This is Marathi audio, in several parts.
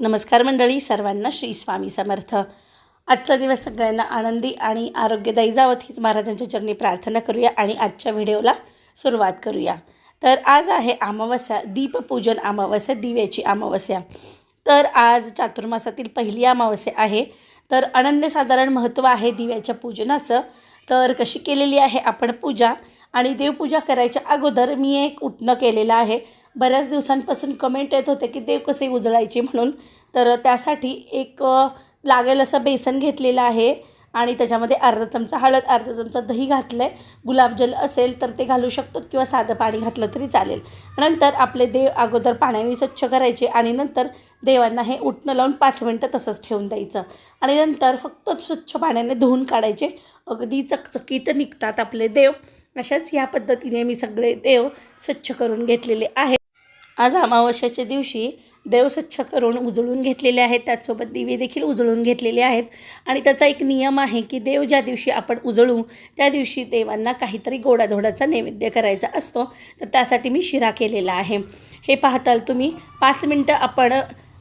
नमस्कार मंडळी सर्वांना श्री स्वामी समर्थ. आजचा दिवस सगळ्यांना आनंदी आणि आरोग्यदायी जावत हीच महाराजांच्या चरणी प्रार्थना करूया आणि आजच्या व्हिडिओला सुरुवात करूया. तर आज आहे अमावस्या दीपपूजन अमावस्या दिव्याची अमावस्या. तर आज चातुर्मासातील पहिली अमावस्या आहे. तर अनन्यसाधारण महत्त्व आहे दिव्याच्या पूजनाचं. तर कशी केलेली आहे आपण पूजा आणि देवपूजा करायच्या अगोदर मी एक उठणं केलेलं आहे. बऱ्याच दिवसांपासून कमेंट येत होते की देव कसे उजळायचे म्हणून. तर त्यासाठी एक लागेल असं बेसन घेतलेलं आहे. आणि त्याच्यामध्ये अर्धा चमचा हळद अर्धा चमचा दही घातलं आहे गुलाबजल असेल तर ते घालू शकतो किंवा साधं पाणी घातलं तरी चालेल. नंतर आपले देव अगोदर पाण्याने स्वच्छ करायचे आणि नंतर देवांना हे उठणं लावून पाच मिनटं तसंच ठेवून द्यायचं. आणि नंतर फक्त स्वच्छ पाण्याने धुवून काढायचे. अगदी चकचकीत निघतात आपले देव. अशाच या पद्धतीने मी सगळे देव स्वच्छ करून घेतलेले आहेत. आज अमावस्याच्या दिवशी देव स्वच्छ करून उजळून घेतलेले आहेत त्याचसोबत दिवे देखील उजळून घेतलेले आहेत. आणि त्याचा एक नियम आहे की देव ज्या दिवशी आपण उजळू त्या दिवशी देवांना काहीतरी गोडाधोडाचा नैवेद्य करायचा असतो. तर त्यासाठी मी शिरा केलेला आहे. हे पाहताल तुम्ही पाच मिनटं आपण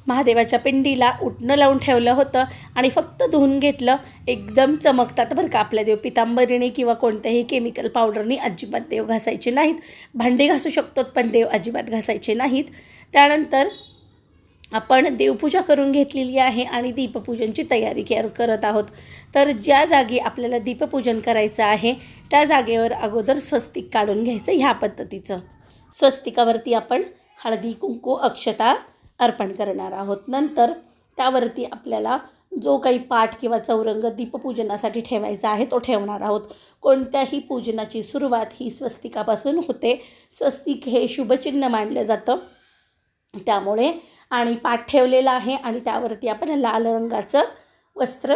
महादेवाच्या पिंडीला उठणं लावून ठेवलं होतं आणि फक्त धुवून घेतलं. एकदम चमकतात बरं का आपल्या देव पितांबरीने किंवा कोणत्याही केमिकल पावडरनी अजिबात देव घासायचे नाहीत. भांडी घासू शकतो पण देव अजिबात घासायचे नाहीत. त्यानंतर आपण देवपूजा करून घेतलेली आहे आणि दीपपूजनची तयारी कर करत आहोत. तर ज्या जागी आपल्याला दीपपूजन करायचं आहे त्या जागेवर अगोदर स्वस्तिक काढून घ्यायचं ह्या पद्धतीचं. स्वस्तिकावरती आपण हळदी कुंकू अक्षता अर्पण करणार आहोत. नंतर त्यावरती आपल्याला जो काही पाठ किंवा चौरंग दीपपूजनासाठी ठेवायचा आहे तो ठेवणार आहोत. कोणत्याही पूजनाची सुरुवात ही स्वस्तिकापासून होते. स्वस्तिक हे शुभचिन्ह मानलं जातं. त्यामुळे आणि पाठ ठेवलेला आहे आणि त्यावरती आपण लाल रंगाचं वस्त्र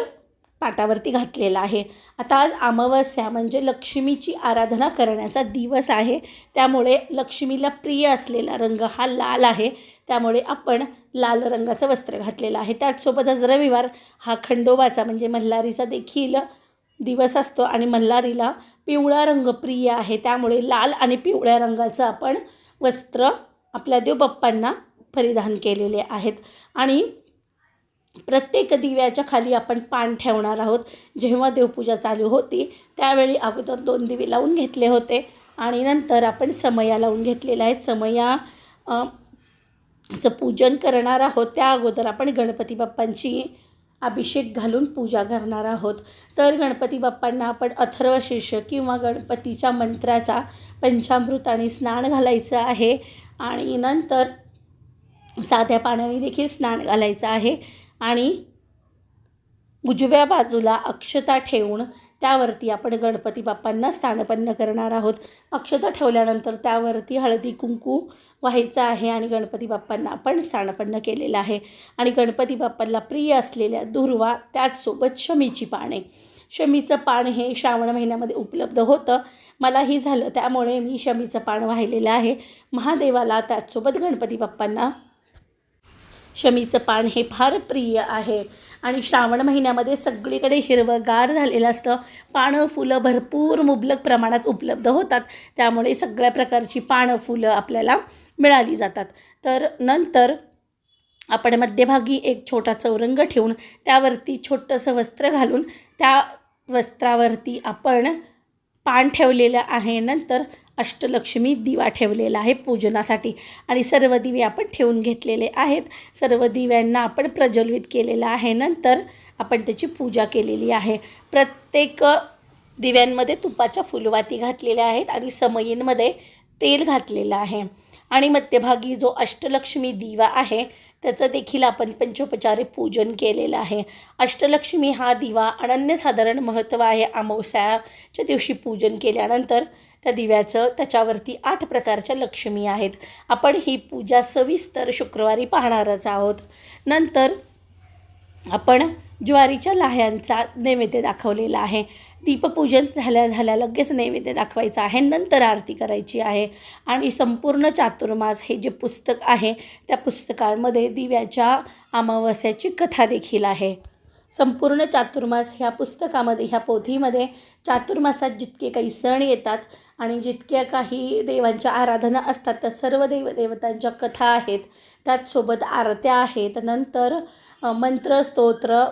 पाटावरती घातलेला आहे. आता आज अमावस्या म्हणजे लक्ष्मीची आराधना करण्याचा दिवस आहे. त्यामुळे लक्ष्मीला प्रिय असलेला रंग हा लाल आहे. त्यामुळे आपण लाल रंगाचं वस्त्र घातलेलं आहे. त्याचसोबतच रविवार हा खंडोबाचा म्हणजे मल्हारीचा देखील दिवस असतो आणि मल्हारीला पिवळा रंग प्रिय आहे. त्यामुळे लाल आणि पिवळ्या रंगाचं आपण वस्त्र आपल्या देवबाप्पांना परिधान केलेले आहेत. आणि प्रत्येक दिव्याच्या खाली आपण पान ठेवणार आहोत. जेव्हा देवपूजा चालू होती त्यावेळी अगोदर दोन दिवे लावून घेतले होते आणि नंतर आपण समया लावून घेतलेल्या आहेत समया चं पूजन करणार आहोत. त्या अगोदर आपण गणपती बाप्पांची अभिषेक घालून पूजा करणार आहोत. तर गणपती बाप्पांना आपण अथर्वशीर्ष किंवा गणपतीच्या मंत्राचा पंचामृत आणि स्नान घालायचं आहे. आणि नंतर साध्या पाण्याने देखील स्नान घालायचं आहे. आणि उजव्या बाजूला अक्षता ठेवून त्यावरती आपण गणपती बाप्पांना स्थानपन्न करणार आहोत. अक्षता ठेवल्यानंतर त्यावरती हळदी कुंकू व्हायचं आहे आणि गणपती बाप्पांना आपण स्थानपन्न केलेलं आहे. आणि गणपती बाप्पांना प्रिय असलेल्या दुर्वा त्याचसोबत शमीची पाने. शमीचं पान हे श्रावण महिन्यामध्ये उपलब्ध होतं. मलाही झालं त्यामुळे मी शमीचं पान वाहिलेलं आहे. महादेवाला त्याचसोबत गणपती बाप्पांना शमीचं पान हे फार प्रिय आहे. आणि श्रावण महिन्यामध्ये सगळीकडे हिरवंगार झालेलं असतं. पानं फुलं भरपूर मुबलक प्रमाणात उपलब्ध होतात. त्यामुळे सगळ्या प्रकारची पानं फुलं आपल्याला मिळाली जातात. तर नंतर आपण मध्यभागी एक छोटा चौरंग ठेवून त्यावरती छोटंसं वस्त्र घालून त्या वस्त्रावरती आपण पान ठेवलेलं आहे. नंतर अष्टलक्ष्मी दिवा ठेवलेला आहे पूजनासाठी. आणि सर्व दिवे आपण ठेवून घेतलेले आहेत. सर्व दिव्यांना आपण प्रज्वलित केलेलं आहे. नंतर आपण त्याची पूजा केलेली आहे. प्रत्येक दिव्यांमध्ये तुपाच्या फुलवाती घातलेल्या आहेत आणि समयींमध्ये तेल घातलेलं आहे. आणि मध्यभागी जो अष्टलक्ष्मी दिवा आहे त्याचं देखील आपण पंचोपचारे पूजन केलेलं आहे. अष्टलक्ष्मी हा दिवा अनन्यसाधारण महत्त्व आहे. अमावस्याच्या दिवशी पूजन केल्यानंतर त्या दिव्याचं त्याच्यावरती आठ प्रकारच्या लक्ष्मी आहेत. आपण ही पूजा सविस्तर शुक्रवारी पाहणारच आहोत. नंतर आपण ज्वारीच्या लाह्यांचा नैवेद्य दाखवलेला आहे. दीपपूजन झाल्या झाल्या लगेच नैवेद्य दाखवायचा आहे. नंतर आरती करायची आहे. आणि संपूर्ण चातुर्मास हे जे पुस्तक आहे त्या पुस्तकामध्ये दिव्याच्या अमावस्याची कथा देखील आहे. संपूर्ण चातुर्मास ह्या पुस्तकामध्ये ह्या पोथीमध्ये चातुर्मासात जितके काही सण येतात आणि जितक्या काही देवांच्या आराधना असतात त्या सर्व देवदेवतांच्या कथा आहेत त्याचसोबत आरत्या आहेत नंतर मंत्र स्तोत्र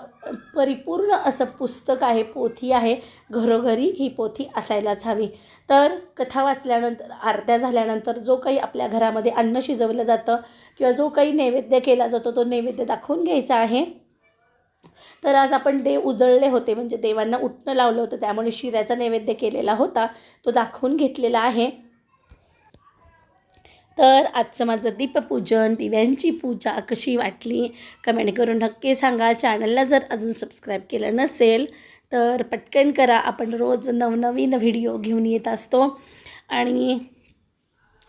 परिपूर्ण असं पुस्तक आहे पोथी आहे घरोघरी ही पोथी असायलाच हवी. तर कथा वाचल्यानंतर आरत्या झाल्यानंतर जो काही आपल्या घरामध्ये अन्न शिजवलं जातं किंवा जो काही नैवेद्य केला जातो तो नैवेद्य दाखवून घ्यायचा आहे. तर आज आपण देव उजळले होते म्हणजे देवांना उठणं लावलं होतं त्यामुळे शिऱ्याचा नैवेद्य केलेला होता तो दाखवून घेतलेला आहे. तर आजचं माझं दीपपूजन दिव्यांची पूजा कशी वाटली? कमेंट करून नक्की सांगा. चॅनलला जर अजून सबस्क्राईब केलं नसेल तर पटकन करा. आपण रोज नवनवीन व्हिडिओ घेऊन येत असतो. आणि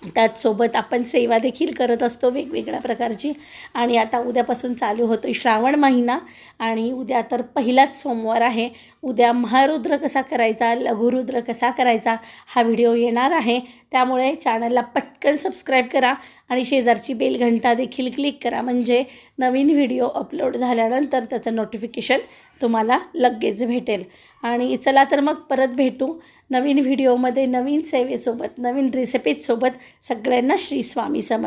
त्याचसोबत आपण सेवा देखील करत असतो वेगवेगळ्या प्रकारची. आणि आता उद्यापासून चालू होतो श्रावण महिना आणि उद्या तर पहिलाच सोमवार आहे. उद्या महारुद्र कसा करायचा लघुरुद्र कसा करायचा हा व्हिडिओ येणार आहे. त्यामुळे चॅनलला पटकन सबस्क्राईब करा आणि शेजारची बेल घंटा देखील क्लिक करा. म्हणजे नवीन व्हिडिओ अपलोड झाल्यानंतर त्याचं नोटिफिकेशन तुम्हाला लगेच भेटेल. आणि चला तर मग परत भेटू नवीन व्हिडिओमध्ये नवीन सेवेसोबत नवीन रेसिपीजसोबत सगळ्यांना श्री स्वामी समर्थ.